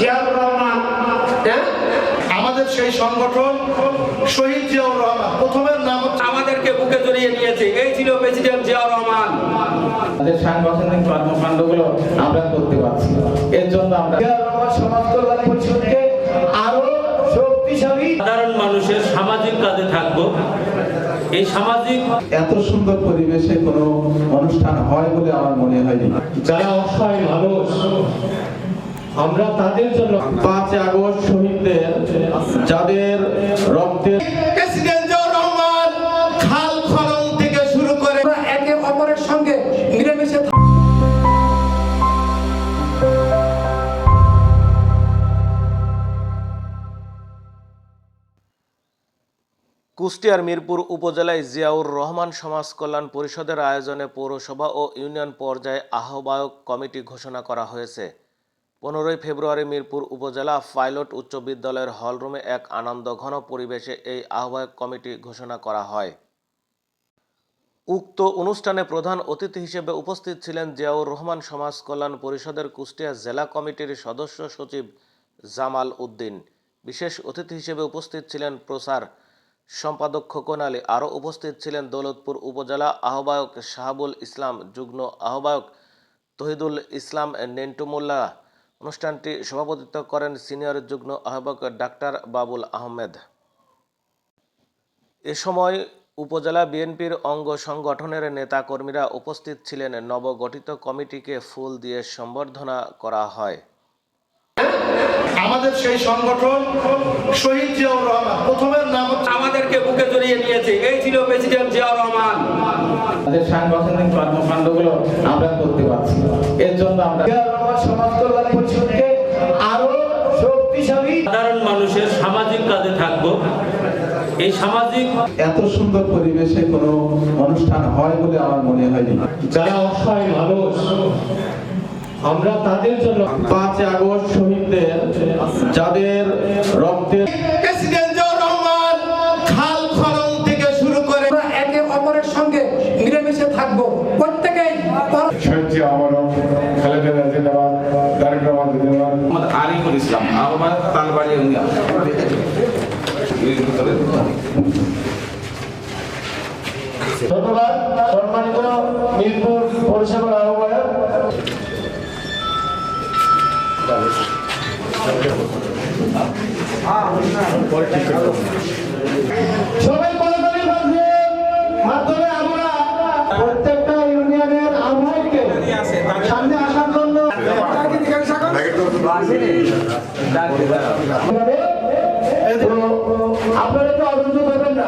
জিয়াউর রহমান হ্যাঁ? আমাদের সেই সংগঠন শহীদ জিয়াউর রহমান। প্রথমের নাম আমাদেরকে বুকে জড়িয়ে নিয়েছে। এই ছিল প্রেসিডেন্ট জিয়াউর রহমান। আমাদের সাংগঠনিক কর্মকাণ্ডগুলো আমরা করতে পারছি। এর জন্য আমরা সমাজ কল্যাণ পরিষদকে আরও শক্তিশালী সাধারণ মানুষের সামাজিক কাজে থাকব। এই সামাজিক এত সুন্দর পরিবেশে কোনো অনুষ্ঠান হয় বলে আমার মনে হয়নি। যারা অসহায় মানুষ আমরা তাদের জন্য পাঁচ আগস্ট শহীদদের যাদের রক্তের প্রেসিডেন্ট জিয়াউর রহমান খাল খনন থেকে শুরু করে একে অপরের সঙ্গে মিলেমিশে কুষ্টিয়ার মিরপুর উপজেলায় জিয়াউর রহমান সমাজ কল্যাণ পরিষদের আয়োজনে পৌরসভা ও ইউনিয়ন পর্যায়ে আহ্বায়ক কমিটি ঘোষণা করা হয়েছে। পনেরোই ফেব্রুয়ারি মিরপুর উপজেলা পাইলট উচ্চ বিদ্যালয়ের হলরুমে এক আনন্দঘন পরিবেশে এই আহ্বায়ক কমিটি ঘোষণা করা হয়। উক্ত অনুষ্ঠানে প্রধান অতিথি হিসেবে উপস্থিত ছিলেন জিয়াউর রহমান সমাজ কল্যাণ পরিষদের কুষ্টিয়া জেলা কমিটির সদস্য সচিব জামাল উদ্দিন। বিশেষ অতিথি হিসেবে উপস্থিত ছিলেন প্রসার সম্পাদক খোকন আলী। আরও উপস্থিত ছিলেন দৌলতপুর উপজেলা আহ্বায়ক শাহাবুল ইসলাম, যুগ্ম আহ্বায়ক তহিদুল ইসলাম, নেন্টু মোল্লা অনুষ্ঠানটি সভাপতিত্ব করেন সিনিয়র যুগ্ম আহ্বায়ক ডাক্তার বাবুল আহমেদ। এ সময় উপজেলা বিএনপির অঙ্গ সংগঠনের নেতাকর্মীরা উপস্থিত ছিলেন। নবগঠিত কমিটিকে ফুল দিয়ে সম্বর্ধনা করা হয়। আমাদের সেই সংগঠন শহীদ জিয়াউর রহমান প্রথমের নাম আমাদেরকে বুকে জড়িয়ে নিয়েছে। এই ছিল প্রেসিডেন্ট জিয়াউর রহমান। আমাদের সাংগঠনিক কর্মকাণ্ডগুলো আমরা করতে পারছি এর জন্য আমরা সমাজ কাজে থাকব। এই সামাজিক এত সুন্দর পরিবেশে কোনো অনুষ্ঠান হয় বলে আমার মনে হয়নি। যারা অসহায় মানুষ আমরা তাদের জন্য পাঁচ আগস্ট শহীদদের যাদের রক্তের প্রেসিডেন্ট জিয়াউর রহমান খাল খনন থেকে শুরু করে একে অপরের সঙ্গে মিলেমিশে থাকব। প্রত্যেকেই খালেদা জিন্দাবাদ জিন্দাবাদ আরিফুল ইসলাম তালবাড়ি ইউনিয়ন ধন্যবাদ। সম্মানিত মিরপুর পৌরসভার আহ্বায়ক। সবাই কলকাতার মাধ্যমে আমরা প্রত্যেকটা ইউনিয়নের আহ্বায়ককে সামনে আসার জন্য আপনারা তো অসুস্থ করবেন না।